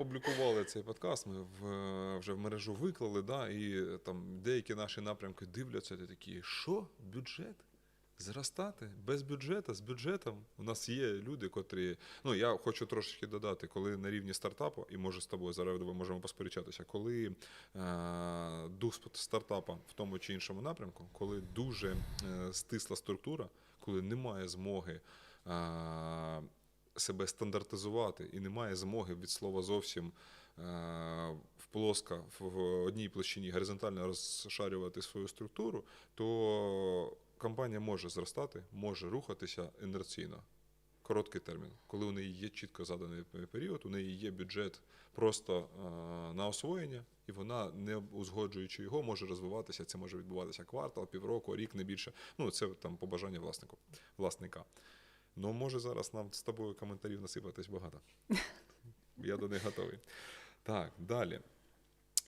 опублікували цей подкаст, ми в, вже в мережу виклали, да, і там деякі наші напрямки дивляться, і такі, що бюджет? Зростати без бюджету, з бюджетом. У нас є люди, котрі. Ну я хочу трошечки додати, коли на рівні стартапу, і може з тобою зараз ми можемо посперечатися, коли е, дух стартапа в тому чи іншому напрямку, коли дуже е, стисла структура, коли немає змоги. Е, себе стандартизувати і немає змоги від слова зовсім е, в плоска в одній площині горизонтально розшарювати свою структуру, то компанія може зростати, може рухатися інерційно. Короткий термін, коли у неї є чітко заданий період, у неї є бюджет просто е, на освоєння, і вона, не узгоджуючи його, може розвиватися. Це може відбуватися квартал, півроку, рік, не більше. Ну це там побажання власнику, власника. Ну, може зараз нам з тобою коментарів насипатись багато. Я до них готовий. Так, далі.